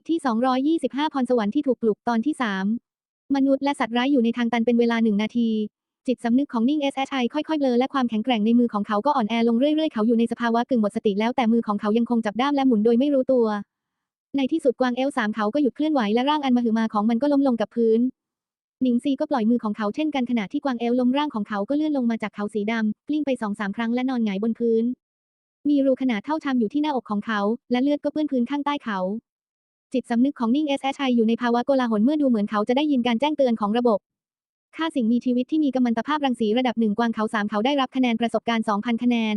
ทที่ 225 พรสวรรค์ที่ถูกปลุกตอนที่ 3 มนุษย์และสัตว์ร้ายอยู่ในทางตันเป็นเวลาหนึ่งนาที จิตสำนึกของนิ่ง SHI ค่อยๆเบลอและความแข็งแกร่งในมือของเขาก็อ่อนแอลงเรื่อยๆ เขาอยู่ในสภาวะกึ่งหมดสติแล้วแต่มือของเขายังคงจับด้ามและหมุนโดยไม่รู้ตัว ในที่สุดกวางเอลสามเขาก็หยุดเคลื่อนไหวและร่างอันมหึมาของมันก็ล้มลงกับพื้นหนิงซีก็ปล่อยมือของเขาเช่นกันขณะที่กวางเอลล้มร่างของเขาก็เลื่อนลงมาจากเขาสีดำกลิ้งไปสองสามครั้งและนอนหงายบนพื้น มีรูขนาดเท่าชามอยู่ที่หน้าอกของเขา และเลือดก็เปื้อนพื้นข้างใต้เขา จิตสำนึกของนิ่ง SHI อยู่ในภาวะโกลาหลเมื่อดูเหมือนเขาจะได้ยินการแจ้งเตือนของระบบค่าสิ่งมีชีวิตที่มีกัมมันตภาพรังสีระดับหนึ่งกวางเขาสามเขาได้รับคะแนนประสบการณ์ 2,000 คะแนน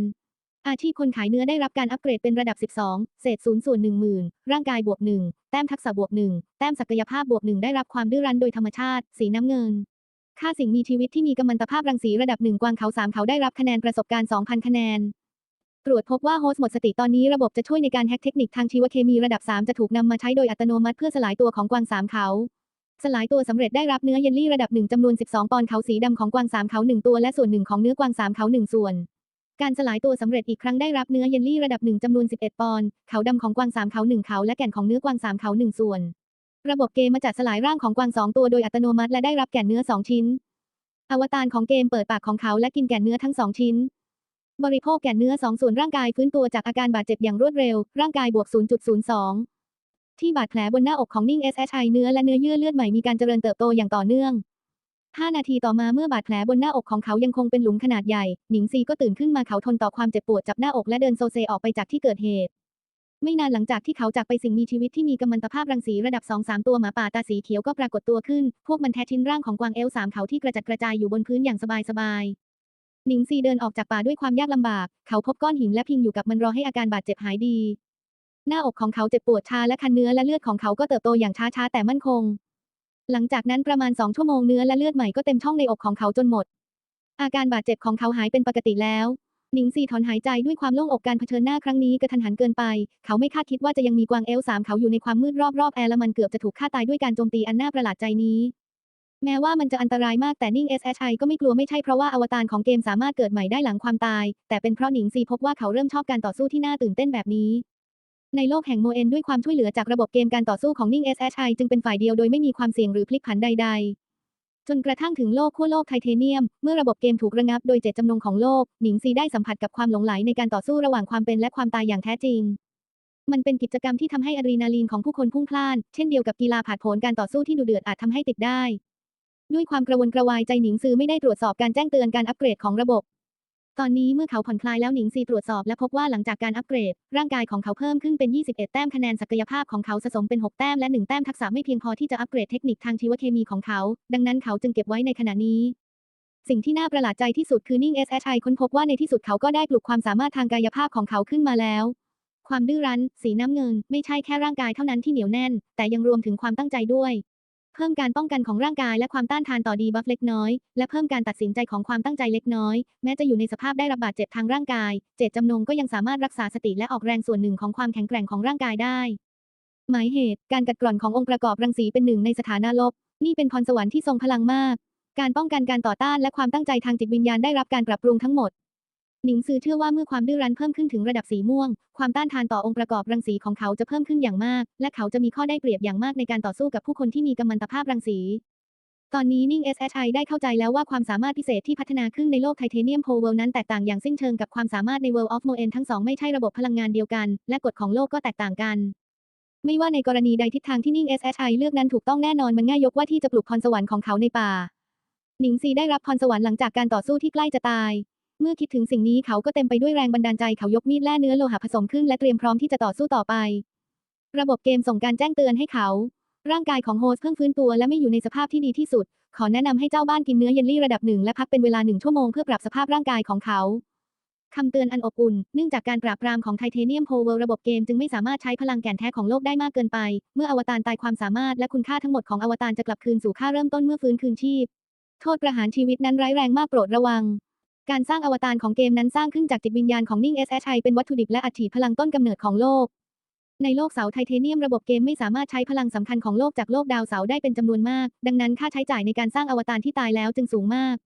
อาชีพคนขายเนื้อได้รับการอัปเกรดเป็นระดับ 12 เศษ0ส่วน10,000 ร่างกายบวก 1 แต้มทักษะบวก 1 แต้มศักยภาพบวก 1 ได้รับความดื้อรั้นโดยธรรมชาติ สีน้ำเงิน ค่าสิ่งมีชีวิตที่มีกัมมันตภาพรังสีระดับหนึ่งกวางเขาสามเขาได้รับคะแนนประสบการณ์ 2,000 คะแนน ตรวจพบว่าโฮสต์หมดสติตอนนี้ระบบจะช่วยในการแฮกเทคนิคทางชีวเคมีระดับ 3 จะถูกนำมาใช้โดยอัตโนมัติเพื่อสลายตัวของกวางสามเขา สลายตัวสำเร็จได้รับเนื้อเยลลี่ระดับหนึ่งจำนวน 12 ปอนด์เขาสีดำของกวางสามเขาหนึ่งตัวและส่วนหนึ่งของเนื้อกวางสามเขาหนึ่งส่วน การสลายตัวสำเร็จอีกครั้งได้รับเนื้อเยลลี่ระดับหนึ่งจำนวน 11 ปอนด์เขาดำของกวางสามเขาหนึ่งเขาและแก่นของเนื้อกวางสามเขาหนึ่งส่วน ระบบเกมมาจัดสลายร่างของกวางสองตัวโดยอัตโนมัติและได้รับแก่นเนื้อสองชิ้น อวตารของเกมเปิดปากของเขาและกินแก่นเนื้อทั้งสองชิ้น บริโภคแก่นเนื้อสองส่วนร่างกายฟื้นตัวจากอาการบาดเจ็บอย่างรวดเร็ว ร่างกายบวก 0.02 ที่บาดแผลบนหน้าอกของนิ่ง SHI เนื้อและเนื้อเยื่อเลือดใหม่มีการเจริญเติบโตอย่างต่อเนื่อง 5 นาทีต่อมาเมื่อบาดแผลบนหน้าอกของเขายังคงเป็นหลุมขนาดใหญ่ หนิงซีก็ตื่นขึ้นมาเขาทนต่อความเจ็บปวดจับหน้าอกและเดินโซเซออกไปจากที่เกิดเหตุ ไม่นานหลังจากที่เขาจากไปสิ่งมีชีวิตที่มีกัมมันตภาพรังสีระดับ2-3ตัวหมาป่าตาสีเขียวก็ปรากฏตัวขึ้น พวกมันแทะทิ้นร่างของกวางเอลสามเขาที่กระจัดกระจายอยู่บนพื้นอย่างสบายๆ หนิงซีเดินออกจากป่าด้วยความยากลำบาก เขาพบก้อนหินและพิงอยู่กับมันรอให้อาการบาดเจ็บหายดี หน้าอกของเขาเจ็บปวดชาและคันเนื้อและเลือดของเขาก็เติบโตอย่างช้าๆแต่มั่นคง หลังจากนั้นประมาณสองชั่วโมงเนื้อและเลือดใหม่ก็เต็มช่องในอกของเขาจนหมด อาการบาดเจ็บของเขาหายเป็นปกติแล้ว หนิงซีถอนหายใจด้วยความโล่งอกการเผชิญหน้าครั้งนี้กระทันหันเกินไป เขาไม่คาดคิดว่าจะยังมีกวางเอลสามเขาอยู่ในความมืดรอบๆแอร์และมันเกือบจะถูกฆ่าตายด้วยการโจมตีอันน่าประหลาดใจนี้ แม้ว่ามันจะอันตรายมากแต่นิ่ง SHI ก็ไม่กลัวไม่ใช่เพราะว่าอวตารของเกมสามารถเกิดใหม่ได้หลังความตาย แต่เป็นเพราะหนิงซีพบว่าเขาเริ่มชอบการต่อสู้ที่น่าตื่นเต้นแบบนี้ ในโลกแห่งโมเอนด้วยความช่วยเหลือจากระบบเกมการต่อสู้ของนิ่ง SHI จึงเป็นฝ่ายเดียวโดยไม่มีความเสี่ยงหรือพลิกผันใด ๆ จนกระทั่งถึงโลกขั้วโลกไทเทเนียม เมื่อระบบเกมถูกระงับโดยเจตจำนงของโลกหนิงซีได้สัมผัสกับความหลงไหลในการต่อสู้ระหว่างความเป็นและความตายอย่างแท้จริงมันเป็นกิจกรรมที่ทำให้อะดรีนาลีนของผู้คนพุ่งพล่าน เช่นเดียวกับกีฬาผาดโผนการต่อสู้ที่ดุเดือดอาจทำให้ติดได้ ด้วยความกระวนกระวายใจหนิงซือไม่ได้ตรวจสอบการแจ้งเตือนการอัปเกรดของระบบ ตอนนี้เมื่อเขาผ่อนคลายแล้วหนิงซีตรวจสอบและพบว่าหลังจากการอัปเกรด ร่างกายของเขาเพิ่มขึ้นเป็น 21 แต้มคะแนนศักยภาพของเขาสะสมเป็น 6 แต้มและ 1 แต้มทักษะไม่เพียงพอที่จะอัปเกรดเทคนิคทางชีวเคมีของเขา ดังนั้นเขาจึงเก็บไว้ในขณะนี้สิ่งที่น่าประหลาดใจที่สุดคือนิ่ง SHI ค้นพบว่าในที่สุดเขาก็ได้ปลุกความสามารถทางกายภาพของเขาขึ้นมาแล้ว ความดื้อรั้น สีน้ำเงิน ไม่ใช่แค่ร่างกายเท่านั้นที่เหนียวแน่น แต่ยังรวมถึงความตั้งใจด้วย เพิ่มการป้องกันของร่างกายและความต้านทานต่อดีบัฟเล็กน้อย และเพิ่มการตัดสินใจของความตั้งใจเล็กน้อย แม้จะอยู่ในสภาพได้รับบาดเจ็บทางร่างกาย เจตจำนงก็ยังสามารถรักษาสติและออกแรงส่วนหนึ่งของความแข็งแกร่งของร่างกายได้ หมายเหตุ การกัดกร่อนขององค์ประกอบรังสีเป็นหนึ่งในสถานะลบ นี่เป็นพรสวรรค์ที่ทรงพลังมาก การป้องกันการต่อต้านและความตั้งใจทางจิตวิญญาณได้รับการปรับปรุงทั้งหมด หนิงซือเชื่อว่าเมื่อความดื้อรั้นเพิ่มขึ้นถึงระดับสีม่วง ความต้านทานต่อองค์ประกอบรังสีของเขาจะเพิ่มขึ้นอย่างมาก และเขาจะมีข้อได้เปรียบอย่างมากในการต่อสู้กับผู้คนที่มีกัมมันตภาพรังสี ตอนนี้นิ่ง SHI ได้เข้าใจแล้วว่าความสามารถพิเศษที่พัฒนาขึ้นในโลกไทเทเนียมโพเวลนั้นแตกต่างอย่างสิ้นเชิงกับความสามารถใน World of Moen ทั้งสองไม่ใช่ระบบพลังงานเดียวกัน และกฎของโลกก็แตกต่างกันไม่ว่าในกรณีใดทิศทางที่นิ่ง SHI เลือกนั้นถูกต้องแน่นอนมันง่ายยกว่าที่จะปลุกพรสวรรค์ของเขาในป่า หนิงซีได้รับพรสวรรค์หลังจากการต่อสู้ที่ใกล้จะตาย เมื่อคิดถึงสิ่งนี้เขาก็เต็มไปด้วยแรงบันดาลใจเขายกมีดแล่เนื้อโลหะผสมขึ้นและเตรียมพร้อมที่จะต่อสู้ต่อไป ระบบเกมส่งการแจ้งเตือนให้เขา ร่างกายของโฮสเพิ่งฟื้นตัวและไม่อยู่ในสภาพที่ดีที่สุด ขอแนะนำให้เจ้าบ้านกินเนื้อเยลลี่ระดับหนึ่งและพักเป็นเวลาหนึ่งชั่วโมงเพื่อปรับสภาพร่างกายของเขาคำเตือนอันอบอุ่น เนื่องจากการปราบปรามของไทเทเนียมโพเวลระบบเกมจึงไม่สามารถใช้พลังแก่นแท้ของโลกได้มากเกินไป เมื่ออวตารตายความสามารถและคุณค่าทั้งหมดของอวตารจะกลับคืนสู่ค่าเริ่มต้นเมื่อฟื้นคืนชีพ โทษประหารชีวิตนั้นร้ายแรงมากโปรดระวัง การสร้างอวตารของเกมนั้นสร้างขึ้นจากจิตวิญญาณของนิ่ง SHI เป็นวัตถุดิบและอัดฉีดพลังต้นกำเนิดของโลก ในโลกเสาไทเทเนียมระบบเกมไม่สามารถใช้พลังสำคัญของโลกจากโลกดาวเสาได้เป็นจำนวนมาก ดังนั้นค่าใช้จ่ายในการสร้างอวตารที่ตายแล้วจึงสูงมาก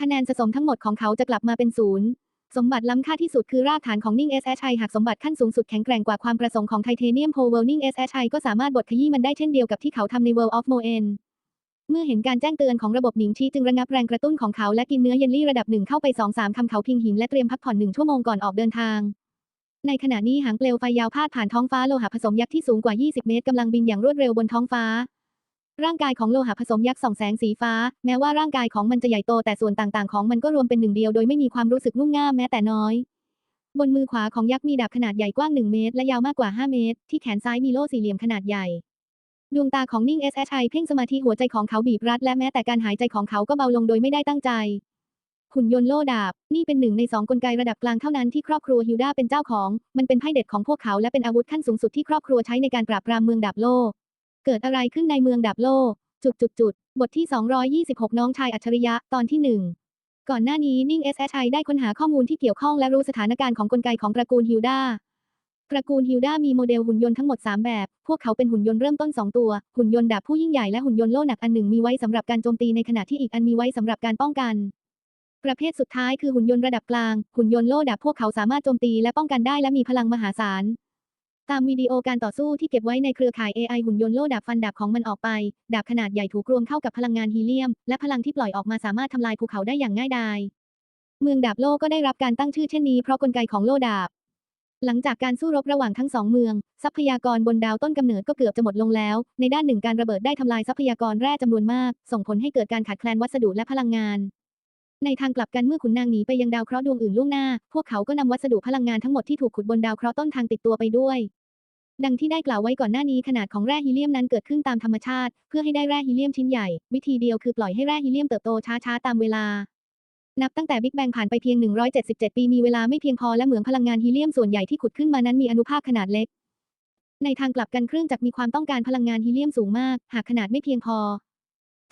คะแนนสะสมทั้งหมดของเขาจะกลับมาเป็นศูนย์สมบัติล้ำค่าที่สุดคือรากฐานของนิ่ง SHI หากสมบัติขั้นสูงสุดแข็งแกร่งกว่าความประสงค์ของไทเทเนียมโพเวลนิ่ง SHI ก็สามารถบดขยี้มันได้เช่นเดียวกับที่เขาทำใน World of Moen เมื่อเห็นการแจ้งเตือนของระบบหนิงชีจึงระงับแรงกระตุ้นของเขาและกินเนื้อเยลลี่ระดับหนึ่งเข้าไปสองสามคำเขาพิงหินและเตรียมพักผ่อนหนึ่งชั่วโมงก่อนออกเดินทาง ในขณะนี้หางเปลวไฟยาวพาดผ่านท้องฟ้าโลหะผสมยักษ์ที่สูงกว่า 20 เมตรกำลังบินอย่างรวดเร็วบนท้องฟ้า ร่างกายของโลหะผสมยักษ์ส่องแสงสีฟ้า แม้ว่าร่างกายของมันจะใหญ่โตแต่ส่วนต่างๆ ของมันก็รวมเป็นหนึ่งเดียวโดยไม่มีความรู้สึกงุ่มง่ามแม้แต่น้อย บนมือขวาของยักษ์มีดาบขนาดใหญ่กว้าง 1 เมตร และยาวมากกว่า 5 เมตร ที่แขนซ้ายมีโล่สี่เหลี่ยมขนาดใหญ่ ดวงตาของนิ่ง SHI เพ่งสมาธิหัวใจของเขาบีบรัดและแม้แต่การหายใจของเขาก็เบาลงโดยไม่ได้ตั้งใจหุ่นยนต์โล่ดาบ นี่เป็นหนึ่งในสองกลไกระดับกลางเท่านั้นที่ครอบครัวฮิวดาเป็นเจ้าของ มันเป็นไพ่เด็ดของพวกเขาและเป็นอาวุธขั้นสูงสุดที่ครอบครัวใช้ในการปราบปรามเมืองดาบโล เกิดอะไรขึ้นในเมืองดาบโล จุดจุดจุดบทที่ 226 น้องชายอัจฉริยะตอนที่ 1 ก่อนหน้านี้นิ่ง SHI ได้ค้นหาข้อมูลที่เกี่ยวข้องและรู้สถานการณ์ของกลไกของตระกูลฮิวดา ตระกูลฮิวดามีโมเดลหุ่นยนต์ทั้งหมด 3 แบบ พวกเขาเป็นหุ่นยนต์เริ่มต้น 2 ตัว หุ่นยนต์ดาบผู้ยิ่งใหญ่และหุ่นยนต์โล่หนักอันหนึ่งมีไว้สำหรับการโจมตีในขณะที่อีกอันมีไว้สำหรับการป้องกัน ประเภทสุดท้ายคือหุ่นยนต์ระดับกลาง หุ่นยนต์โล่ดาบพวกเขาสามารถโจมตีและป้องกันได้และมีพลังมหาศาล ตามวิดีโอการต่อสู้ที่เก็บไว้ในเครือข่าย AI หุ่นยนต์โล่ดาบฟันดาบของมันออกไป ดาบขนาดใหญ่ถูกรวมเข้ากับพลังงานฮีเลียม และพลังที่ปล่อยออกมาสามารถทำลายภูเขาได้อย่างง่ายดาย เมืองดาบโล่ก็ได้รับการตั้งชื่อเช่นนี้เพราะกลไกของโล่ดาบ หลังจากการสู้รบระหว่างทั้งสองเมือง ทรัพยากรบนดาวต้นกำเนิดก็เกือบจะหมดลงแล้ว ในด้านหนึ่งการระเบิดได้ทำลายทรัพยากรแร่จำนวนมาก ส่งผลให้เกิดการขาดแคลนวัสดุและพลังงาน ในทางกลับกันเมื่อขุนนางหนีไปยังดาวเคราะห์ดวงอื่นล่วงหน้า พวกเขาก็นำวัสดุพลังงานทั้งหมดที่ถูกขุดบนดาวเคราะห์ต้นทางติดตัวไปด้วย ดังที่ได้กล่าวไว้ก่อนหน้านี้ขนาดของแร่ฮีเลียมนั้นเกิดขึ้นตามธรรมชาติ เพื่อให้ได้แร่ฮีเลียมชิ้นใหญ่ วิธีเดียวคือปล่อยให้แร่ฮีเลียมเติบโตช้าๆตามเวลา นับตั้งแต่บิ๊กแบงผ่านไปเพียง 177 ปีมีเวลาไม่เพียงพอและเหมืองพลังงานฮีเลียมส่วนใหญ่ที่ขุดขึ้นมานั้นมีอนุภาคขนาดเล็ก ในทางกลับกันเครื่องจักรมีความต้องการพลังงานฮีเลียมสูงมาก หากขนาดไม่เพียงพอ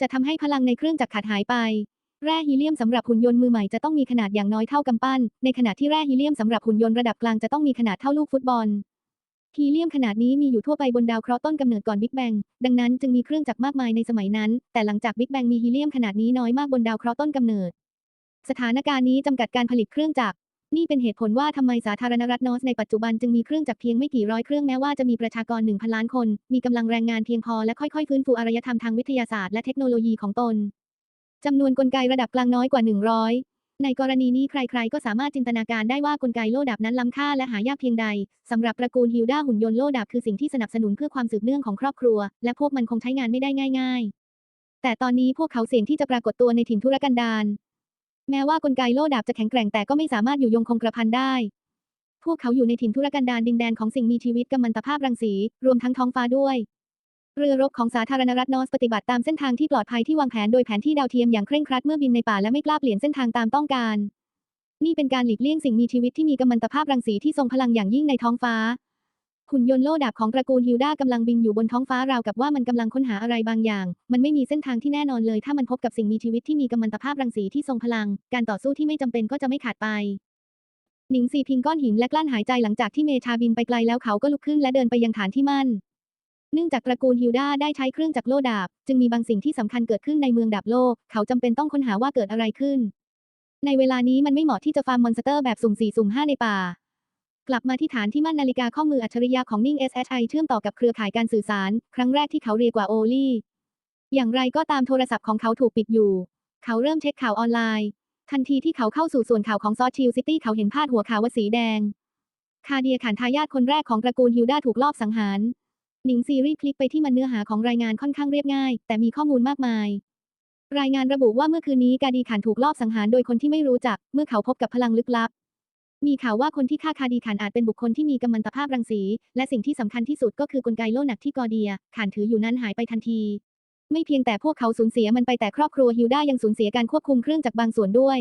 จะทำให้พลังในเครื่องจักรขาดหายไป แร่ฮีเลียมสำหรับหุ่นยนต์มือใหม่จะต้องมีขนาดอย่างน้อยเท่ากำปั้น ในขณะที่แร่ฮีเลียมสำหรับหุ่นยนต์ระดับกลางจะต้องมีขนาดเท่าลูกฟุตบอลฮีเลียมขนาดนี้มีอยู่ทั่วไปบนดาวเคราะห์ต้นกำเนิดก่อนบิ๊กแบง ดังนั้นจึงมีเครื่องจักรมากมายในสมัยนั้น แต่หลังจากบิ๊กแบงมีฮีเลียมขนาดนี้น้อยมากบนดาวเคราะห์ต้นกำเนิด สถานการณ์นี้จำกัดการผลิตเครื่องจักร นี่เป็นเหตุผลว่าทำไมสาธารณรัฐนอสในปัจจุบันจึงมีเครื่องจักรเพียงไม่กี่ร้อยเครื่องแม้ว่าจะมีประชากร 1,000 ล้านคน มีกำลังแรงงานเพียงพอและค่อยๆ ฟื้นฟูอารยธรรมทางวิทยาศาสตร์และเทคโนโลยีของตนจำนวนกลไกระดับกลางน้อยกว่า 100ในกรณีนี้ใครๆ ก็สามารถจินตนาการได้ว่ากลไกโลดาบนั้นล้ำค่าและหายากเพียงใด สำหรับตระกูลฮิลดาหุ่นยนต์โลดาบคือสิ่งที่สนับสนุนเพื่อความสืบเนื่องของครอบครัว และพวกมันคงใช้งานไม่ได้ง่าย ๆ แต่ตอนนี้พวกเขาเสี่ยงที่จะปรากฏตัวในถิ่นทุรกันดาร แม้ว่ากลไกโล่ดาบจะแข็งแกร่งแต่ก็ไม่สามารถอยู่ยงคงกระพันได้ พวกเขาอยู่ในถิ่นทุรกันดารดินแดนของสิ่งมีชีวิตกัมมันตภาพรังสี รวมทั้งท้องฟ้าด้วย เรือรบของสาธารณรัฐนอสปฏิบัติตามเส้นทางที่ปลอดภัยที่วางแผนโดยแผนที่ดาวเทียมอย่างเคร่งครัดเมื่อบินในป่าและไม่กล้าเปลี่ยนเส้นทางตามต้องการ นี่เป็นการหลีกเลี่ยงสิ่งมีชีวิตที่มีกัมมันตภาพรังสีที่ทรงพลังอย่างยิ่งในท้องฟ้า หุ่นยนต์โล่ดาบของตระกูลฮิลดากำลังบินอยู่บนท้องฟ้าราวกับว่ามันกำลังค้นหาอะไรบางอย่าง มันไม่มีเส้นทางที่แน่นอนเลย ถ้ามันพบกับสิ่งมีชีวิตที่มีกัมมันตภาพรังสีที่ทรงพลัง การต่อสู้ที่ไม่จำเป็นก็จะไม่ขาดไป หนิงซีพิงก้อนหินและกลั้นหายใจหลังจากที่เมชาบินไปไกลแล้วเขาก็ลุกขึ้นและเดินไปยังฐานที่มั่น เนื่องจากตระกูลฮิลดาได้ใช้เครื่องจักรโล่ดาบ จึงมีบางสิ่งที่สำคัญเกิดขึ้นในเมืองดาบโลก เขาจำเป็นต้องค้นหาว่าเกิดอะไรขึ้น ในเวลานี้มันไม่เหมาะที่จะฟาร์มมอนสเตอร์แบบสุ่มสี่สุ่มห้าในป่า กลับมาที่ฐานที่มั่นนาฬิกาข้อมืออัจฉริยะของนิ่ง SHI เชื่อมต่อกับเครือข่ายการสื่อสาร ครั้งแรกที่เขาเรียกว่าโอลี่อย่างไรก็ตามโทรศัพท์ของเขาถูกปิดอยู่ เขาเริ่มเช็คข่าวออนไลน์ ทันทีที่เขาเข้าสู่ส่วนข่าวของซอชิลซิตี้เขาเห็นพาดหัวข่าวว่าสีแดง คาเดียขันทายาทคนแรกของตระกูลฮิลดาถูกลอบสังหารหนิงซีรีส์คลิกไปที่มันเนื้อหาของรายงานค่อนข้างเรียบง่าย แต่มีข้อมูลมากมาย รายงานระบุว่าเมื่อคืนนี้กาดีขันถูกลอบสังหารโดยคนที่ไม่รู้จัก เมื่อเขาพบกับพลังลึกลับ มีข่าวว่าคนที่ฆ่าคาดีขันอาจเป็นบุคคลที่มีกัมมันตภาพรังสี และสิ่งที่สำคัญที่สุดก็คือกลไกโล่หนักที่กอเดียขันถืออยู่นั้นหายไปทันที ไม่เพียงแต่พวกเขาสูญเสียมันไปแต่ครอบครัวฮิลดายังสูญเสียการควบคุมเครื่องจักรบางส่วนด้วย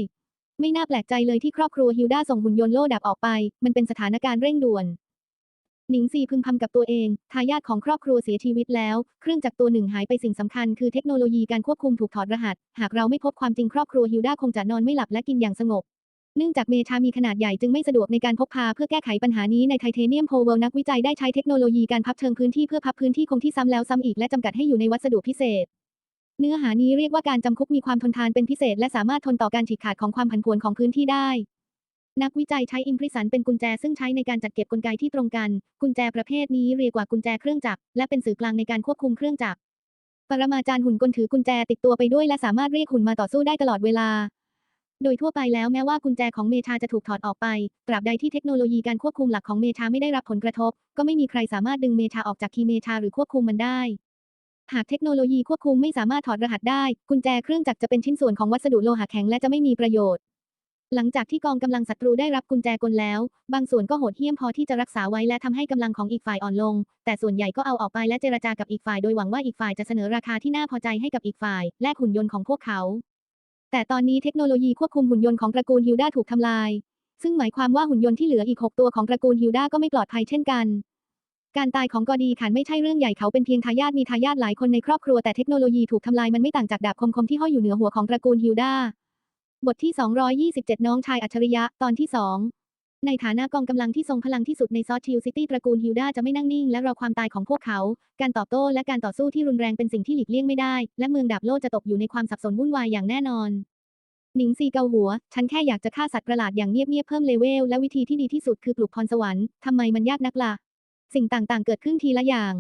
ไม่น่าแปลกใจเลยที่ครอบครัวฮิลดาส่งหุ่นยนต์โล่ดับออกไป มันเป็นสถานการณ์เร่งด่วนหนิงซีพึมพำกับตัวเอง ทายาทของครอบครัวเสียชีวิตแล้ว เครื่องจักรตัวหนึ่งหายไปสิ่งสำคัญคือเทคโนโลยีการควบคุมถูกถอดรหัส หากเราไม่พบความจริงครอบครัวฮิลดาคงจะนอนไม่หลับและกินอย่างสงบ เนื่องจากเมชามีขนาดใหญ่จึงไม่สะดวกในการพกพาเพื่อแก้ไขปัญหานี้ในไทเทเนียมโพเวลนักวิจัยได้ใช้เทคโนโลยีการพับเชิงพื้นที่เพื่อพับพื้นที่คงที่ซ้ำแล้วซ้ำอีกและจำกัดให้อยู่ในวัสดุพิเศษ เนื้อหานี้เรียกว่าการจำคุกมีความทนทานเป็นพิเศษ และสามารถทนต่อการฉีกขาดของความผันผวนของพื้นที่ได้ นักวิจัยใช้อิมพริสันเป็นกุญแจซึ่งใช้ในการจัดเก็บกลไกที่ตรงกัน กุญแจประเภทนี้เรียกว่ากุญแจเครื่องจักรและเป็นสื่อกลางในการควบคุมเครื่องจักรปรมาจารย์หุ่นกลถือกุญแจติดตัวไปด้วยและสามารถเรียกหุ่นมาต่อสู้ได้ตลอดเวลา โดยทั่วไปแล้วแม้ว่ากุญแจของเมชาจะถูกถอดออกไป ตราบใดที่เทคโนโลยีการควบคุมหลักของเมชาไม่ได้รับผลกระทบ ก็ไม่มีใครสามารถดึงเมชาออกจากคีย์เมชาหรือควบคุมมันได้ หากเทคโนโลยีควบคุมไม่สามารถถอดรหัสได้ กุญแจเครื่องจักรจะเป็นชิ้นส่วนของวัสดุโลหะแข็งและจะไม่มีประโยชน์ หลังจากที่กองกำลังศัตรูได้รับกุญแจกลแล้ว บางส่วนก็โหดเหี้ยมพอที่จะรักษาไว้และทำให้กำลังของอีกฝ่ายอ่อนลง แต่ส่วนใหญ่ก็เอาออกไปและเจรจากับอีกฝ่ายโดยหวังว่าอีกฝ่ายจะเสนอราคาที่น่าพอใจให้กับอีกฝ่าย แลกหุ่นยนต์ของพวกเขา แต่ตอนนี้เทคโนโลยีควบคุมหุ่นยนต์ของตระกูลฮิวด้าถูกทำลาย ซึ่งหมายความว่าหุ่นยนต์ที่เหลืออีก 6 ตัวของตระกูลฮิวด้าก็ไม่ปลอดภัยเช่นกัน การตายของกอดีขานไม่ใช่เรื่องใหญ่เขาเป็นเพียงทายาทมีทายาทหลายคนในครอบครัวแต่เทคโนโลยีถูกทำลายมันไม่ต่างจากดาบคมๆที่ห้อยอยู่เหนือหัวของตระกูลฮิวด้าบทที่ 227 น้องชายอัจฉริยะตอนที่2 ในฐานะกองกำลังที่ทรงพลังที่สุดในซอสชิลซิตี้ตระกูลฮิวดาจะไม่นั่งนิ่งและรอความตายของพวกเขา การตอบโต้และการต่อสู้ที่รุนแรงเป็นสิ่งที่หลีกเลี่ยงไม่ได้ และเมืองดาบโลจะตกอยู่ในความสับสนวุ่นวายอย่างแน่นอน หนิงซีเกาหัว ฉันแค่อยากจะฆ่าสัตว์ประหลาดอย่างเงียบๆเพิ่มเลเวลและวิธีที่ดีที่สุดคือปลุกพรสวรรค์ทำไมมันยากนักล่ะสิ่งต่างๆ เกิดขึ้นทีละอย่าง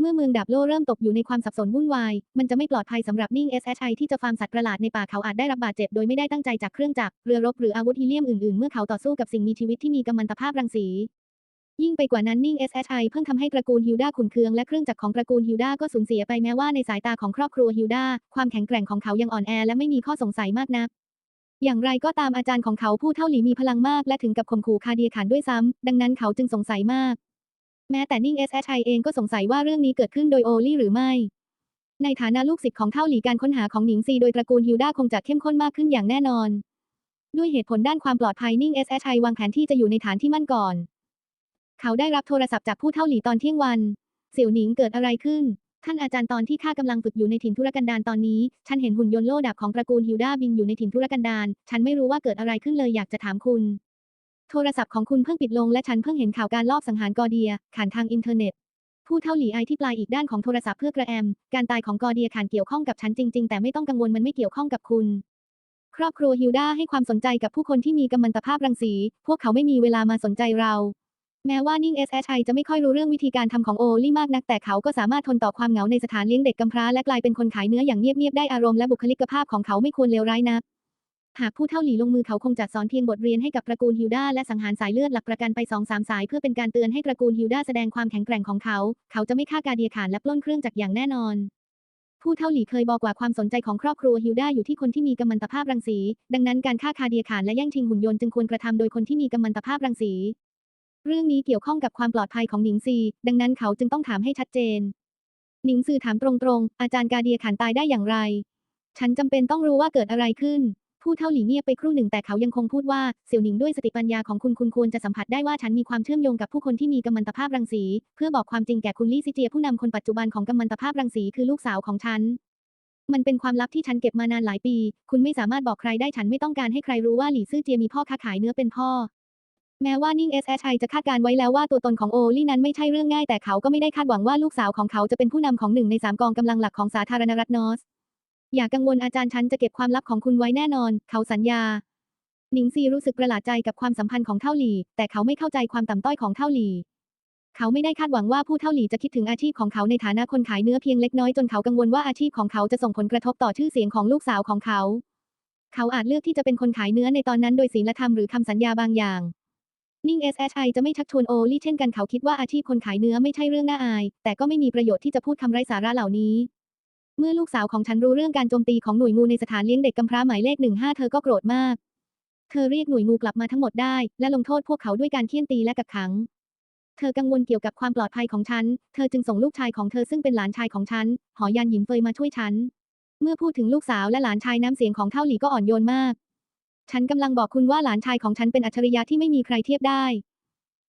เมื่อเมืองดาบโลเริ่มตกอยู่ในความสับสนวุ่นวาย มันจะไม่ปลอดภัยสำหรับนิ่ง SHI ที่จะฟาร์มสัตว์ประหลาดในป่าเขาอาจได้รับบาดเจ็บโดยไม่ได้ตั้งใจจากเครื่องจักรเรือรบหรืออาวุธฮีเลียมอื่นๆ เมื่อเขาต่อสู้กับสิ่งมีชีวิตที่มีกัมมันตภาพรังสี ยิ่งไปกว่านั้นนิ่ง SHI เพิ่งทำให้ตระกูลฮิลดาขุนเคืองและเครื่องจักรของตระกูลฮิลดาก็สูญเสียไปแม้ว่าในสายตาของครอบครัวฮิลดาความแข็งแกร่งของเขายังอ่อนแอและไม่มีข้อสงสัยมากนักอย่างไรก็ตามอาจารย์ของเขาผู้เท่าหลีมีพลังมากและถึงกับข่มขู่คาเดียขานด้วยซ้ำดังนั้นเขาจึงสงสัยมาก แม้แต่นิ่ง SHI เองก็สงสัยว่าเรื่องนี้เกิดขึ้นโดยโอลี่หรือไม่ ในฐานะลูกศิษย์ของเท่าหลีการค้นหาของหนิงซีโดยตระกูลฮิลดาคงจะเข้มข้นมากขึ้นอย่างแน่นอน ด้วยเหตุผลด้านความปลอดภัยนิ่ง SHI วางแผนที่จะอยู่ในฐานที่มั่นก่อน เขาได้รับโทรศัพท์จากผู้เท่าหลีตอนเที่ยงวันเสี่ยวหนิงเกิดอะไรขึ้นท่านอาจารย์ตอนที่ข้ากำลังฝึกอยู่ในถิ่นทุรกันดารตอนนี้ ฉันเห็นหุ่นยนต์โล่ดาบของตระกูลฮิลดาบินอยู่ในถิ่นทุรกันดาร ฉันไม่รู้ว่าเกิดอะไรขึ้นเลยอยากจะถามคุณ โทรศัพท์ของคุณเพิ่งปิดลงและฉันเพิ่งเห็นข่าวการลอบสังหารกอร์เดียผ่านทางอินเทอร์เน็ต ผู้เท่าหลีไอที่ปลายอีกด้านของโทรศัพท์เพื่อกระแอม การตายของกอร์เดียขานเกี่ยวข้องกับฉันจริง ๆ แต่ไม่ต้องกังวลมันไม่เกี่ยวข้องกับคุณ ครอบครัวฮิลดาให้ความสนใจกับผู้คนที่มีกัมมันตภาพรังสี พวกเขาไม่มีเวลามาสนใจเรา แม้ว่านิ่ง SHI จะไม่ค่อยรู้เรื่องวิธีการทำของโอลี่มากนักแต่เขาก็สามารถทนต่อความเหงาในสถานเลี้ยงเด็กกำพร้าและกลายเป็นคนขายเนื้ออย่างเงียบๆได้อารมณ์และบุคลิกภาพของเขาไม่ควรเลวร้ายนัก หากผู้เท่าหลีลงมือเขาคงจัดสอนเพียงบทเรียนให้กับตระกูลฮิลดาและสังหารสายเลือดหลักประกันไปสองสามสายเพื่อเป็นการเตือนให้ตระกูลฮิลดาแสดงความแข็งแกร่งของเขา เขาจะไม่ฆ่ากาเดียขานและปล้นเครื่องจักรอย่างแน่นอนผู้เท่าหลีเคยบอกว่าความสนใจของครอบครัวฮิลดาอยู่ที่คนที่มีกัมมันตภาพรังสี ดังนั้นการฆ่าคาเดียขานและแย่งชิงหุ่นยนต์จึงควรกระทำโดยคนที่มีกัมมันตภาพรังสี เรื่องนี้เกี่ยวข้องกับความปลอดภัยของหนิงซี ดังนั้นเขาจึงต้องถามให้ชัดเจน หนิงซือถามตรงๆ อาจารย์กาเดียขานตายได้อย่างไร ฉันจำเป็นต้องรู้ว่าเกิดอะไรขึ้น ผู้เท่าหลีเงียบไปครู่หนึ่งแต่เขายังคงพูดว่าเสี่ยวหนิงด้วยสติปัญญาของคุณคุณควรจะสัมผัสได้ว่าฉันมีความเชื่อมโยงกับผู้คนที่มีกัมมันตภาพรังสี เพื่อบอกความจริงแก่คุณลี่ซิเจียผู้นำคนปัจจุบันของกัมมันตภาพรังสีคือลูกสาวของฉันมันเป็นความลับที่ฉันเก็บมานานหลายปี คุณไม่สามารถบอกใครได้ฉันไม่ต้องการให้ใครรู้ว่าหลี่ซื่อเจียมีพ่อค้าขายเนื้อเป็นพ่อ แม้ว่านิ่ง SHI จะคาดการไว้แล้วว่าตัวตนของโอลี่นั้นไม่ใช่เรื่องง่ายแต่เขาก็ไม่ได้คาดหวังว่าลูกสาวของเขาจะเป็นผู้นำของหนึ่งในสามกองกำลังหลักของสาธารณรัฐนอส อย่ากังวลอาจารย์ฉันจะเก็บความลับของคุณไว้แน่นอน เขาสัญญา หนิงซีรู้สึกประหลาดใจกับความสัมพันธ์ของเท่าหลี่ แต่เขาไม่เข้าใจความต่ำต้อยของเท่าหลี่ เขาไม่ได้คาดหวังว่าผู้เท่าหลี่จะคิดถึงอาชีพของเขาในฐานะคนขายเนื้อเพียงเล็กน้อยจนเขากังวลว่าอาชีพของเขาจะส่งผลกระทบต่อชื่อเสียงของลูกสาวของเขา เขาอาจเลือกที่จะเป็นคนขายเนื้อในตอนนั้นโดยศีลธรรมหรือคำสัญญาบางอย่างนิ่ง SHI จะไม่ชักชวนโอลี่เช่นกันเขาคิดว่าอาชีพคนขายเนื้อไม่ใช่เรื่องน่าอาย แต่ก็ไม่มีประโยชน์ที่จะพูดคำไร้สาระเหล่านี้ เมื่อลูกสาวของฉันรู้เรื่องการโจมตีของหน่วยงูในสถานเลี้ยงเด็กกำพร้าหมายเลขหนึ่งห้าเธอก็โกรธมาก เธอเรียกหน่วยงูกลับมาทั้งหมดได้ และลงโทษพวกเขาด้วยการเคี่ยนตีและกักขัง เธอกังวลเกี่ยวกับความปลอดภัยของฉัน เธอจึงส่งลูกชายของเธอซึ่งเป็นหลานชายของฉัน หอยันหยินเฟยมาช่วยฉัน เมื่อพูดถึงลูกสาวและหลานชายน้ำเสียงของเท่าหลีก็อ่อนโยนมาก ฉันกำลังบอกคุณว่าหลานชายของฉันเป็นอัจฉริยะที่ไม่มีใครเทียบได้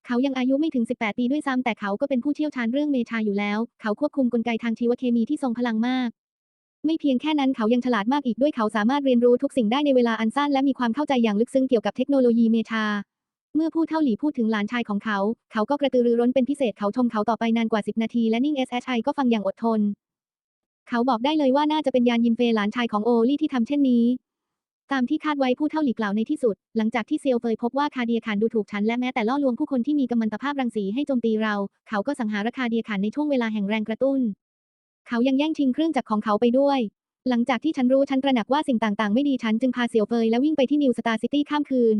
เขายังอายุไม่ถึง 18 ปีด้วยซ้ำแต่เขาก็เป็นผู้เชี่ยวชาญเรื่องเมชาอยู่แล้ว เขาควบคุมกลไกทางชีวเคมีที่ทรงพลังมาก ไม่เพียงแค่นั้นเขายังฉลาดมากอีกด้วยเขาสามารถเรียนรู้ทุกสิ่งได้ในเวลาอันสั้นและมีความเข้าใจอย่างลึกซึ้งเกี่ยวกับเทคโนโลยีเมชาเมื่อผู้เท่าหลีพูดถึงหลานชายของเขา เขาก็กระตือรือร้นเป็นพิเศษเขาชมเขาต่อไปนานกว่า 10 นาทีและนิ่ง SHI ก็ฟังอย่างอดทน เขาบอกได้เลยว่าน่าจะเป็นยานยินเฟหลานชายของโอลี่ที่ทำเช่นนี้ ตามที่คาดไว้ผู้เท่าหลีกล่าวในที่สุด หลังจากที่เซียวเฟยพบว่าคาเดียขานดูถูกฉันและแม้แต่ล่อลวงผู้คนที่มีกัมมันตภาพรังสีให้โจมตีเรา เขาก็สังหารคาเดียขานในช่วงเวลาแห่งแรงกระตุ้น เขายังแย่งชิงเครื่องจักรของเขาไปด้วย หลังจากที่ฉันรู้ฉันตระหนักว่าสิ่งต่างๆ ไม่ดีฉันจึงพาเซียวเฟยและวิ่งไปที่นิวสตาร์ซิตี้ข้ามคืน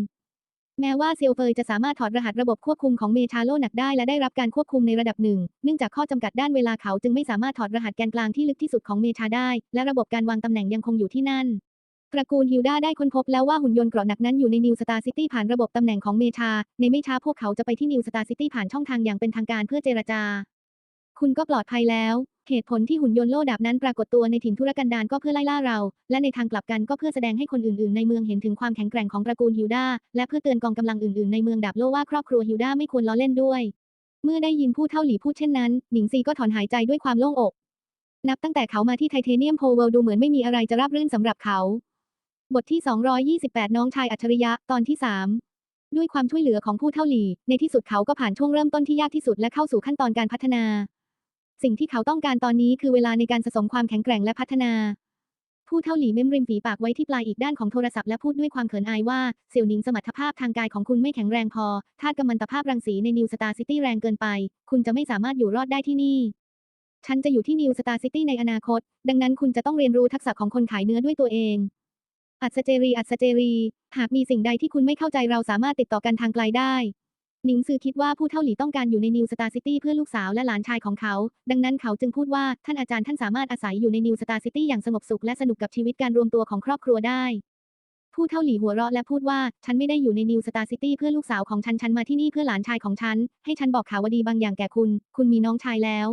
แม้ว่าเซียวเฟยจะสามารถถอดรหัสระบบควบคุมของเมชาโลหนักได้และได้รับการควบคุมในระดับหนึ่ง เนื่องจากข้อจำกัดด้านเวลาเขาจึงไม่สามารถถอดรหัสแกนกลางที่ลึกที่สุดของเมชาได้ และระบบการวางตำแหน่งยังคงอยู่ที่นั่นตระกูลฮิลดาได้ค้นพบแล้วว่าหุ่นยนต์เกราะหนักนั้นอยู่ในนิวสตาร์ซิตี้ผ่านระบบตำแหน่งของเมชาในไม่ช้าพวกเขาจะไปที่นิวสตาร์ซิตี้ผ่านช่องทางอย่างเป็นทางการเพื่อเจรจา คุณก็ปลอดภัยแล้ว เหตุผลที่หุ่นยนต์โล่ดาบนั้นปรากฏตัวในถิ่นทุรกันดารก็เพื่อไล่ล่าเรา และในทางกลับกันก็เพื่อแสดงให้คนอื่นๆ ในเมืองเห็นถึงความแข็งแกร่งของตระกูลฮิลดาและเพื่อเตือนกองกำลังอื่นๆ ในเมืองดาบโล่ว่าครอบครัวฮิลดาไม่ควรล้อเล่นด้วย เมื่อได้ยินผู้เท่าหลีพูดเช่นนั้น หนิงซีก็ถอนหายใจด้วยความโล่งอก นับตั้งแต่เขามาที่ไทเทเนียมโพเวลดูเหมือนไม่มีอะไรจะราบรื่นสำหรับเขา บทที่ 228 น้องชายอัจฉริยะตอนที่3ด้วยความช่วยเหลือของผู้เท่าหลี ในที่สุดเขาก็ผ่านช่วงเริ่มต้นที่ยากที่สุดและเข้าสู่ขั้นตอนการพัฒนา สิ่งที่เขาต้องการตอนนี้คือเวลาในการสะสมความแข็งแกร่งและพัฒนา ผู้เท่าหลีเม้มริมฝีปากไว้ที่ปลายอีกด้านของโทรศัพท์และพูดด้วยความเขินอายว่าเสี่ยวหนิงสมรรถภาพทางกายของคุณไม่แข็งแรงพอธาตุกัมมันตภาพรังสีในนิวสตาร์ซิตี้แรงเกินไป คุณจะไม่สามารถอยู่รอดได้ที่นี่ฉันจะอยู่ที่นิวสตาร์ซิตี้ในอนาคต ดังนั้นคุณจะต้องเรียนรู้ทักษะของคนขายเนื้อด้วยตัวเอง อัศเจรี อัศเจรี หากมีสิ่งใดที่คุณไม่เข้าใจเราสามารถติดต่อกันทางไกลได้ หนิงซือคิดว่าผู้เท่าหลีต้องการอยู่ในนิวสตาร์ซิตี้เพื่อลูกสาวและหลานชายของเขา ดังนั้นเขาจึงพูดว่าท่านอาจารย์ท่านสามารถอาศัยอยู่ในนิวสตาร์ซิตี้อย่างสงบสุขและสนุกกับชีวิตการรวมตัวของครอบครัวได้ ผู้เท่าหลีหัวเราะและพูดว่า ฉันไม่ได้อยู่ในนิวสตาร์ซิตี้เพื่อลูกสาวของฉัน ฉันมาที่นี่เพื่อหลานชายของฉัน ให้ฉันบอกข่าวดีบางอย่างแก่คุณ คุณมีน้องชายแล้ว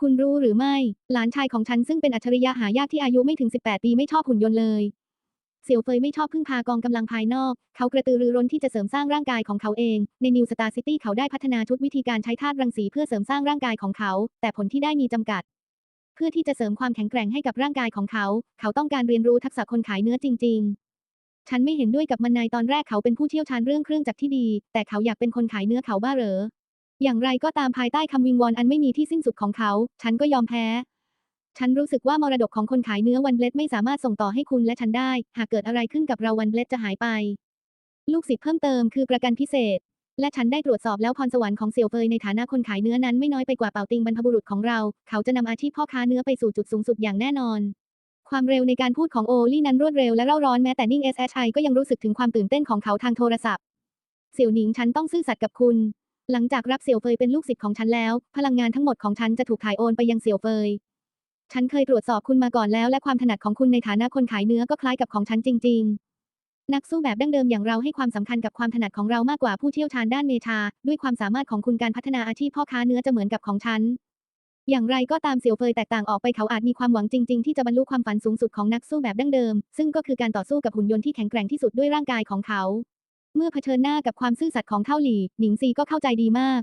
คุณรู้หรือไม่ หลานชายของฉันซึ่งเป็นอัจฉริยะหายากที่อายุไม่ถึง 18 ปีไม่ชอบหุ่นยนต์เลย เสี่ยวเฟยไม่ชอบพึ่งพากองกำลังภายนอก เขากระตือรือร้นที่จะเสริมสร้างร่างกายของเขาเอง ในนิวสตาร์ซิตี้เขาได้พัฒนาชุดวิธีการใช้ธาตุรังสีเพื่อเสริมสร้างร่างกายของเขา แต่ผลที่ได้มีจำกัด เพื่อที่จะเสริมความแข็งแกร่งให้กับร่างกายของเขา เขาต้องการเรียนรู้ทักษะคนขายเนื้อจริง ๆ ฉันไม่เห็นด้วยกับมันในตอนแรกเขาเป็นผู้เชี่ยวชาญเรื่องเครื่องจักรที่ดี แต่เขาอยากเป็นคนขายเนื้อเขาบ้าเหรออย่างไรก็ตามภายใต้คำวิงวอนอันไม่มีที่สิ้นสุดของเขา ฉันก็ยอมแพ้ ฉันรู้สึกว่ามรดกของคนขายเนื้อวันเบลดไม่สามารถส่งต่อให้คุณและฉันได้ หากเกิดอะไรขึ้นกับเราวันเบลดจะหายไป ลูกศิษย์เพิ่มเติมคือประกันพิเศษ และฉันได้ตรวจสอบแล้วพรสวรรค์ของเสี่ยวเฟยในฐานะคนขายเนื้อนั้นไม่น้อยไปกว่าเป่าติงบรรพบุรุษของเรา เขาจะนำอาชีพพ่อค้าเนื้อไปสู่จุดสูงสุดอย่างแน่นอน ความเร็วในการพูดของโอลี่นั้นรวดเร็วและเร่าร้อนแม้แต่นิ่ง SHI ก็ยังรู้สึกถึงความตื่นเต้นของเขาทางโทรศัพท์เสี่ยวหนิงฉันต้องซื่อสัตย์กับคุณ หลังจากรับเสี่ยวเฟยเป็นลูกศิษย์ของฉันแล้ว พลังงานทั้งหมดของฉันจะถูกถ่ายโอนไปยังเสี่ยวเฟย ฉันเคยตรวจสอบคุณมาก่อนแล้วและความถนัดของคุณในฐานะคนขายเนื้อก็คล้ายกับของฉันจริง ๆ นักสู้แบบดั้งเดิมอย่างเราให้ความสำคัญกับความถนัดของเรามากกว่าผู้เชี่ยวชาญด้านเมชา ด้วยความสามารถของคุณการพัฒนาอาชีพพ่อค้าเนื้อจะเหมือนกับของฉัน อย่างไรก็ตามเสี่ยวเฟยแตกต่างออกไปเขาอาจมีความหวังจริง ๆ ที่จะบรรลุความฝันสูงสุดของนักสู้แบบดั้งเดิม ซึ่งก็คือการต่อสู้กับหุ่นยนต์ที่แข็งแกร่งที่สุดด้วยร่างกายของเขา เมื่อเผชิญหน้ากับความซื่อสัตย์ของเท่าหลี่หนิงซีก็เข้าใจดีมาก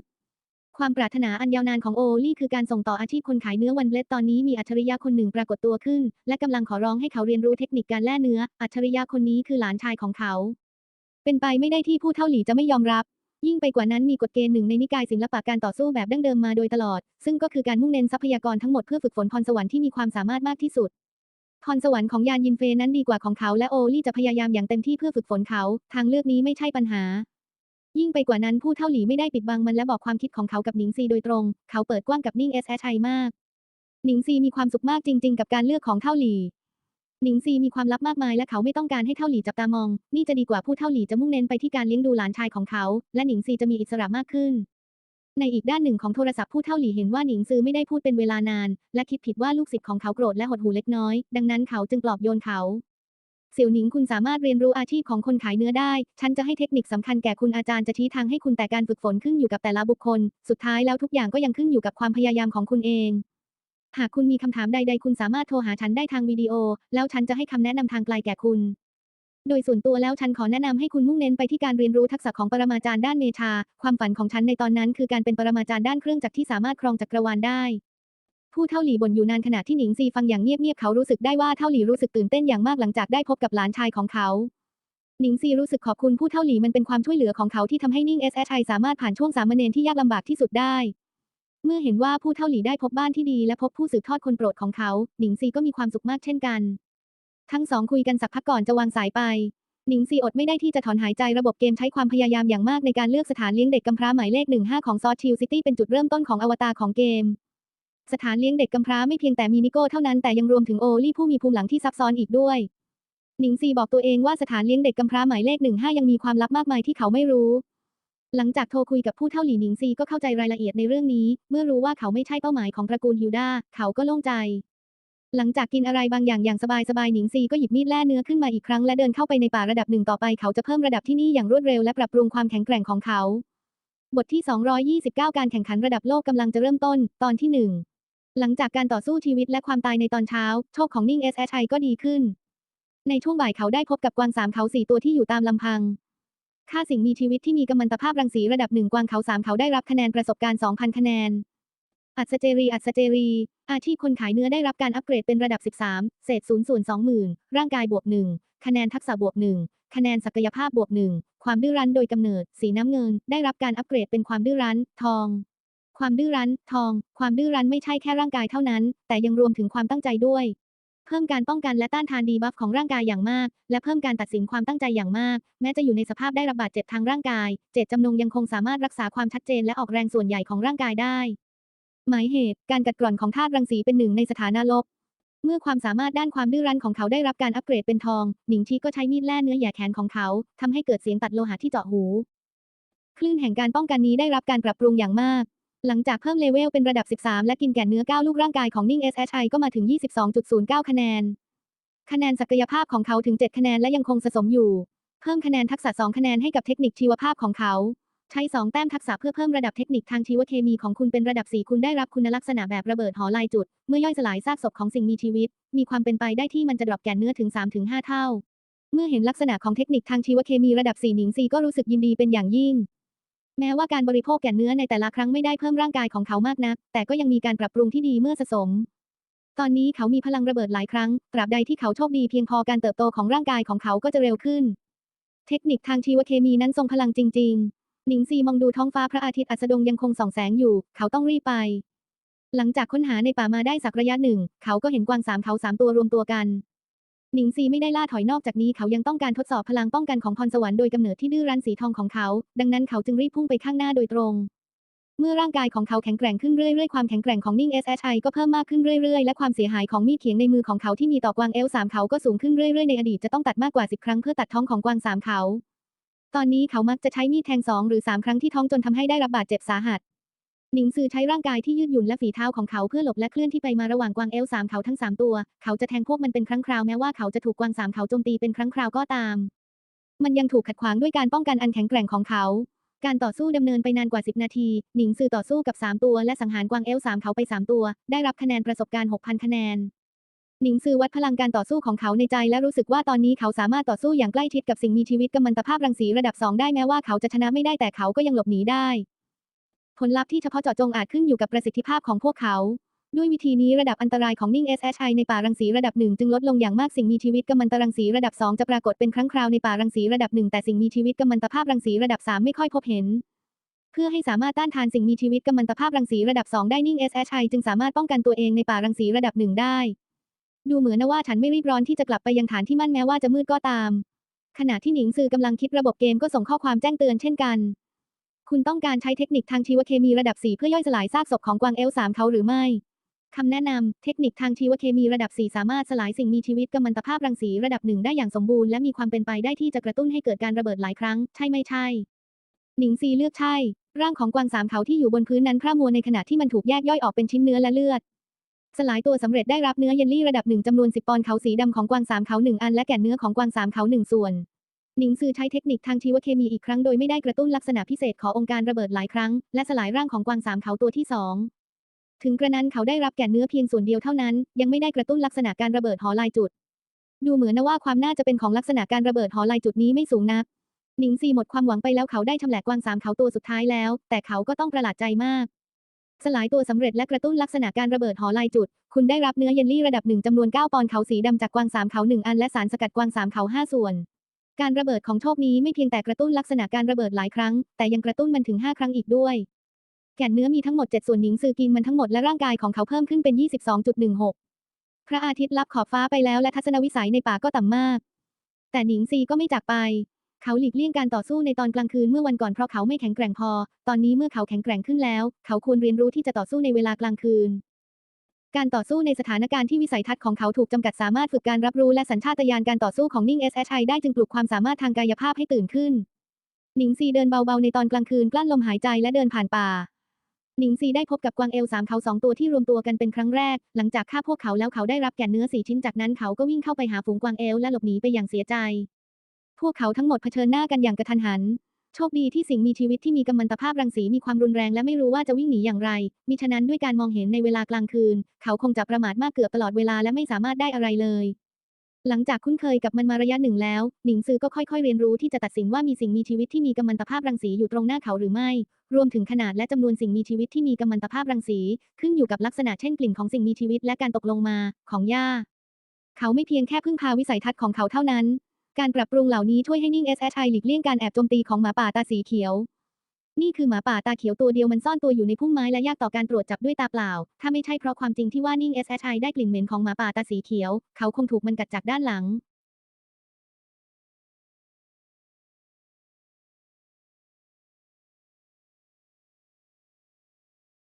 ความปรารถนาอันยาวนานของโอลี่คือการส่งต่ออาชีพคนขายเนื้อวันเบลดตอนนี้มีอัจฉริยะคนหนึ่งปรากฏตัวขึ้น และกำลังขอร้องให้เขาเรียนรู้เทคนิคการแล่เนื้อ อัจฉริยะคนนี้คือหลานชายของเขา เป็นไปไม่ได้ที่ผู้เท่าหลีจะไม่ยอมรับ ยิ่งไปกว่านั้นมีกฎเกณฑ์หนึ่งในนิกายศิลปะการต่อสู้แบบดั้งเดิมมาโดยตลอด ซึ่งก็คือการมุ่งเน้นทรัพยากรทั้งหมดเพื่อฝึกฝนพรสวรรค์ที่มีความสามารถมากที่สุดพรสวรรค์ของยานยินเฟยนั้นดีกว่าของเขาและโอลี่จะพยายามอย่างเต็มที่เพื่อฝึกฝนเขา ทางเลือกนี้ไม่ใช่ปัญหา ยิ่งไปกว่านั้นผู้เท่าหลีไม่ได้ปิดบังมันและบอกความคิดของเขากับหนิงซีโดยตรง เขาเปิดกว้างกับนิ่ง SHI มาก หนิงซีมีความสุขมากจริง ๆ กับการเลือกของเท่าหลีหนิงซีมีความลับมากมายและเขาไม่ต้องการให้เท่าหลีจับตามอง นี่จะดีกว่าผู้เท่าหลีจะมุ่งเน้นไปที่การเลี้ยงดูหลานชายของเขา และหนิงซีจะมีอิสระมากขึ้น ในอีกด้านหนึ่งของโทรศัพท์ผู้เท่าหลีเห็นว่าหนิงซือไม่ได้พูดเป็นเวลานาน และคิดผิดว่าลูกศิษย์ของเขาโกรธและหดหู่เล็กน้อย ดังนั้นเขาจึงปลอบโยนเขา เสี่ยวหนิงคุณสามารถเรียนรู้อาชีพของคนขายเนื้อได้ ฉันจะให้เทคนิคสำคัญแก่คุณอาจารย์จะชี้ทางให้คุณแต่การฝึกฝนขึ้นอยู่กับแต่ละบุคคล สุดท้ายแล้วทุกอย่างก็ยังขึ้นอยู่กับความพยายามของคุณเอง หากคุณมีคำถามใด ๆ คุณสามารถโทรหาฉันได้ทางวิดีโอ แล้วฉันจะให้คำแนะนำทางไกลแก่คุณโดยส่วนตัวแล้วฉันขอแนะนำให้คุณมุ่งเน้นไปที่การเรียนรู้ทักษะของปรมาจารย์ด้านเมชา ความฝันของฉันในตอนนั้นคือการเป็นปรมาจารย์ด้านเครื่องจักรที่สามารถครองจักรวาลได้ ผู้เท่าหลีบ่นอยู่นานขณะที่หนิงซีฟังอย่างเงียบๆเขารู้สึกได้ว่าเท่าหลีรู้สึกตื่นเต้นอย่างมากหลังจากได้พบกับหลานชายของเขาหนิงซีรู้สึกขอบคุณผู้เท่าหลีมันเป็นความช่วยเหลือของเขาที่ทำให้นิ่ง SHI สามารถผ่านช่วงสามเณรที่ยากลำบากที่สุดได้ เมื่อเห็นว่าผู้เท่าหลีได้พบบ้านที่ดีและพบผู้สืบทอดคนโปรดของเขา หนิงซีก็มีความสุขมากเช่นกัน ทั้งสองคุยกันสักพักก่อนจะวางสายไป หนิงซีอดไม่ได้ที่จะถอนหายใจระบบเกมใช้ความพยายามอย่างมากในการเลือกสถานเลี้ยงเด็กกำพร้าหมายเลข15ของซอชิลซิตี้เป็นจุดเริ่มต้นของอวตารของเกม สถานเลี้ยงเด็กกำพร้าไม่เพียงแต่มีนิโก้เท่านั้นแต่ยังรวมถึงโอลี่ผู้มีภูมิหลังที่ซับซ้อนอีกด้วย หนิงซีบอกตัวเองว่าสถานเลี้ยงเด็กกำพร้าหมายเลข15ยังมีความลับมากมายที่เขาไม่รู้ หลังจากโทรคุยกับผู้เท่าหลี่หนิงซีก็เข้าใจรายละเอียดในเรื่องนี้ เมื่อรู้ว่าเขาไม่ใช่เป้าหมายของตระกูลฮิวดาเขาก็โล่งใจ หลังจากกินอะไรบางอย่างอย่างสบายๆหนิงซีก็หยิบมีดแล่เนื้อขึ้นมาอีกครั้งและเดินเข้าไปในป่าระดับหนึ่งต่อไปเขาจะเพิ่มระดับที่นี่อย่างรวดเร็วและปรับปรุงความแข็งแกร่งของเขา บทที่ 229 การแข่งขันระดับโลกกำลังจะเริ่มต้น ตอนที่1 หลังจากการต่อสู้ชีวิตและความตายในตอนเช้า โชคของนิ่ง SHI ก็ดีขึ้น ในช่วงบ่ายเขาได้พบกับกวางสามเขาสี่ตัวที่อยู่ตามลำพัง ค่าสิ่งมีชีวิตที่มีกัมมันตภาพรังสีระดับหนึ่งกวางเขาสามเขาได้รับคะแนนประสบการณ์2,000คะแนน อัศเจรี อัศเจรี อาชีพคนขายเนื้อได้รับการอัปเกรดเป็นระดับ 13 เศษ0ส่วน20,000 ร่างกายบวก1คะแนนทักษะบวก1คะแนนศักยภาพบวก1ความดื้อรั้นโดยกำเนิด สีน้ำเงิน ได้รับการอัปเกรดเป็นความดื้อรั้น ทอง ความดื้อรั้น ทอง ความดื้อรั้นไม่ใช่แค่ร่างกายเท่านั้น แต่ยังรวมถึงความตั้งใจด้วย เพิ่มการป้องกันและต้านทานดีบัฟของร่างกายอย่างมาก และเพิ่มการตัดสินความตั้งใจอย่างมาก แม้จะอยู่ในสภาพได้รับบาดเจ็บทางร่างกาย เจตจำนงยังคงสามารถรักษาความชัดเจนและออกแรงส่วนใหญ่ของร่างกายได้ หมายเหตุ การกัดกร่อนของธาตุรังสีเป็นหนึ่งในสถานะลบ เมื่อความสามารถด้านความดื้อรั้นของเขาได้รับการอัปเกรดเป็นทอง หนิงชีก็ใช้มีดแล่เนื้อแย่แขนของเขาทำให้เกิดเสียงตัดโลหะที่เจาะหูคลื่นแห่งการป้องกันนี้ได้รับการปรับปรุงอย่างมาก หลังจากเพิ่มเลเวลเป็นระดับ 13 และกินแก่นเนื้อ 9 ลูกร่างกายของนิ่ง SHI ก็มาถึง 22.09 คะแนน คะแนนศักยภาพของเขาถึง 7 คะแนนและยังคงสะสมอยู่ เพิ่มคะแนนทักษะ 2 คะแนนให้กับเทคนิคชีวภาพของเขา ใช้ 2 แต้มทักษะเพื่อเพิ่มระดับเทคนิคทางชีวเคมีของคุณเป็นระดับ 4 คุณได้รับคุณลักษณะแบบระเบิดหอลายจุด เมื่อย่อยสลายซากศพของสิ่งมีชีวิต มีความเป็นไปได้ที่มันจะดรอปแก่นเนื้อถึง 3-5 เท่า เมื่อเห็นลักษณะของเทคนิคทางชีวเคมีระดับ 4 หนิงซีก็รู้สึกยินดีเป็นอย่างยิ่ง แม้ว่าการบริโภคแก่นเนื้อในแต่ละครั้งไม่ได้เพิ่มร่างกายของเขามากนัก แต่ก็ยังมีการปรับปรุงที่ดีเมื่อสะสม ตอนนี้เขามีพลังระเบิดหลายครั้ง ตราบใดที่เขาโชคดีเพียงพอการเติบโตของร่างกายของเขาก็จะเร็วขึ้น เทคนิคทางชีวเคมีนั้นทรงพลังจริง ๆ หนิงซีมองดูท้องฟ้าพระอาทิตย์อัสดงยังคงส่องแสงอยู่ เขาต้องรีบไป หลังจากค้นหาในป่ามาได้สักระยะหนึ่ง เขาก็เห็นกวางสามเขาสามตัวรวมตัวกัน หนิงซีไม่ได้ล่าถอยนอกจากนี้เขายังต้องการทดสอบพลังป้องกันของพรสวรรค์โดยกำเนิดที่ดื้อรั้นสีทองของเขา ดังนั้นเขาจึงรีบพุ่งไปข้างหน้าโดยตรง เมื่อร่างกายของเขาแข็งแกร่งขึ้นเรื่อยๆ ความแข็งแกร่งของนิ่ง SHI ก็เพิ่มมากขึ้นเรื่อยๆ และความเสียหายของมีดเขียงในมือของเขาที่มีต่อกวางเอลสามเขาก็สูงขึ้นเรื่อยๆ ในอดีตจะต้องตัดมากกว่า10ครั้งเพื่อตัดท้องของกวางสามเขา ตอนนี้เขามักจะใช้มีดแทงสองหรือสามครั้งที่ท้องจนทำให้ได้รับบาดเจ็บสาหัส หนิงซือใช้ร่างกายที่ยืดหยุ่นและฝีเท้าของเขาเพื่อหลบและเคลื่อนที่ไปมาระหว่างกวางเอลสามเขาทั้งสามตัว เขาจะแทงพวกมันเป็นครั้งคราวแม้ว่าเขาจะถูกกวางสามเขาโจมตีเป็นครั้งคราวก็ตาม มันยังถูกขัดขวางด้วยการป้องกันอันแข็งแกร่งของเขา การต่อสู้ดำเนินไปนานกว่า 10 นาที หนิงซือต่อสู้กับ 3 ตัวและสังหารกวางเอลสามเขาไป 3 ตัว ได้รับคะแนนประสบการณ์ 6,000 คะแนนหนิงซือวัดพลังการต่อสู้ของเขาในใจและรู้สึกว่าตอนนี้เขาสามารถต่อสู้อย่างใกล้ชิดกับสิ่งมีชีวิตกัมมันตภาพรังสีระดับ2ได้แม้ว่าเขาจะชนะไม่ได้แต่เขาก็ยังหลบหนีได้ ผลลัพธ์ที่เฉพาะเจาะจงอาจขึ้นอยู่กับประสิทธิภาพของพวกเขา ด้วยวิธีนี้ระดับอันตรายของนิ่ง SHI ในป่ารังสีระดับหนึ่งจึงลดลงอย่างมากสิ่งมีชีวิตกัมมันตรังสีระดับ 2 จะปรากฏเป็นครั้งคราวในป่ารังสีระดับหนึ่งแต่สิ่งมีชีวิตกัมมันตภาพรังสีระดับ 3 ไม่ค่อยพบเห็น เพื่อให้สามารถต้านทานสิ่งมีชีวิตกัมมันตภาพรังสีระดับ 2 ได้นิ่ง SHI จึงสามารถป้องกันตัวเองในป่ารังสีระดับหนึ่งได้ ดูเหมือนนะว่าฉันไม่รีบร้อนที่จะกลับไปยังฐานที่มั่นแม้ว่าจะมืดก็ตาม ขณะที่หนิงซือกำลังคิดระบบเกมก็ส่งข้อความแจ้งเตือนเช่นกัน คุณต้องการใช้เทคนิคทางชีวเคมีระดับ 4 เพื่อย่อยสลายซากศพของกวางเอลสามเขาหรือไม่คำแนะนำ เทคนิคทางชีวเคมีระดับ 4 สามารถสลายสิ่งมีชีวิตกัมมันตภาพรังสีระดับหนึ่งได้อย่างสมบูรณ์และมีความเป็นไปได้ที่จะกระตุ้นให้เกิดการระเบิดหลายครั้ง ใช่ไม่ใช่ หนิงซีเลือกใช่ ร่างของกวางสามเขาที่อยู่บนพื้นนั้นพร่ามัวในขณะที่มันถูกแยกย่อยออกเป็นชิ้นเนื้อและเลือด สลายตัวสำเร็จได้รับเนื้อเยลลี่ระดับหนึ่งจำนวน 10 ปอนด์เขาสีดำของกวางสามเขาหนึ่งอันและแก่นเนื้อของกวางสามเขาหนึ่งส่วน หนิงซือใช้เทคนิคทางชีวเคมีอีกครั้งโดยไม่ได้กระตุ้นลักษณะพิเศษขององค์การระเบิดหลายครั้ง และสลายร่างของกวางสามเขาตัวที่สองถึงกระนั้นเขาได้รับแก่นเนื้อเพียงส่วนเดียวเท่านั้น ยังไม่ได้กระตุ้นลักษณะการระเบิดหอลายจุด ดูเหมือนนะว่าความน่าจะเป็นของลักษณะการระเบิดหอลายจุดนี้ไม่สูงนัก หนิงซีหมดความหวังไปแล้วเขาได้ชำแหละกวางสามเขาตัวสุดท้ายแล้ว แต่เขาก็ต้องประหลาดใจมาก สลายตัวสำเร็จและกระตุ้นลักษณะการระเบิดหอลายจุด คุณได้รับเนื้อเยลลี่ระดับหนึ่งจำนวน9ปอนด์เขาสีดำจากกวางสามเขาหนึ่งอันและสารสกัดกวางสามเขาห้าส่วน การระเบิดของโชคนี้ไม่เพียงแต่กระตุ้นลักษณะการระเบิดหลายครั้ง แต่ยังกระตุ้นมันถึง 5 ครั้งอีกด้วย แก่นเนื้อมีทั้งหมด 7 ส่วนหนิงซือกินมันทั้งหมดและร่างกายของเขาเพิ่มขึ้นเป็น 22.16 พระอาทิตย์ลับขอบฟ้าไปแล้วและทัศนวิสัยในป่าก็ต่ำมาก แต่หนิงซีก็ไม่จากไป เขาหลีกเลี่ยงการต่อสู้ในตอนกลางคืนเมื่อวันก่อนเพราะเขาไม่แข็งแกร่งพอ ตอนนี้เมื่อเขาแข็งแกร่งขึ้นแล้ว เขาควรเรียนรู้ที่จะต่อสู้ในเวลากลางคืน การต่อสู้ในสถานการณ์ที่วิสัยทัศน์ของเขาถูกจำกัดสามารถฝึกการรับรู้และสัญชาตญาณการต่อสู้ของนิ่ง SHI ได้จึงปลุกความสามารถทางกายภาพให้ตื่นขึ้น หนิงซีเดินเบาๆในตอนกลางคืนกลั้นลมหายใจและเดินผ่านป่า หนิงซีได้พบกับกวางเอลสามเขาสองตัวที่รวมตัวกันเป็นครั้งแรก หลังจากฆ่าพวกเขาแล้วเขาได้รับแก่นเนื้อสี่ชิ้นจากนั้นเขาก็วิ่งเข้าไปหาฝูงกวางเอลและหลบหนีไปอย่างเสียใจ พวกเขาทั้งหมดเผชิญหน้ากันอย่างกระทันหัน โชคดีที่สิ่งมีชีวิตที่มีกัมมันตภาพรังสีมีความรุนแรงและไม่รู้ว่าจะวิ่งหนีอย่างไร มิฉะนั้นด้วยการมองเห็นในเวลากลางคืน เขาคงจะประมาทมากเกือบตลอดเวลาและไม่สามารถได้อะไรเลย หลังจากคุ้นเคยกับมันมาระยะหนึ่งแล้ว หนิงซือก็ค่อยๆ เรียนรู้ที่จะตัดสินว่ามีสิ่งมีชีวิตที่มีกัมมันตภาพรังสีอยู่ตรงหน้าเขาหรือไม่ รวมถึงขนาดและจำนวนสิ่งมีชีวิตที่มีกัมมันตภาพรังสี ขึ้นอยู่กับลักษณะเช่นกลิ่นของสิ่งมีชีวิตและการตกลงมาของหญ้าเขาไม่เพียงแค่พึ่งพาวิสัยทัศน์ของเขาเท่านั้น การปรับปรุงเหล่านี้ช่วยให้นิ่ง SHI หลีกเลี่ยงการแอบโจมตีของหมาป่าตาสีเขียว นี่คือหมาป่าตาเขียวตัวเดียวมันซ่อนตัวอยู่ในพุ่มไม้และยากต่อการตรวจจับด้วยตาเปล่า ถ้าไม่ใช่เพราะความจริงที่ว่านิ่งเอสแอชไได้กลิ่นเหม็นของหมาป่าตาสีเขียว เขาคงถูกมันกัดจากด้านหลัง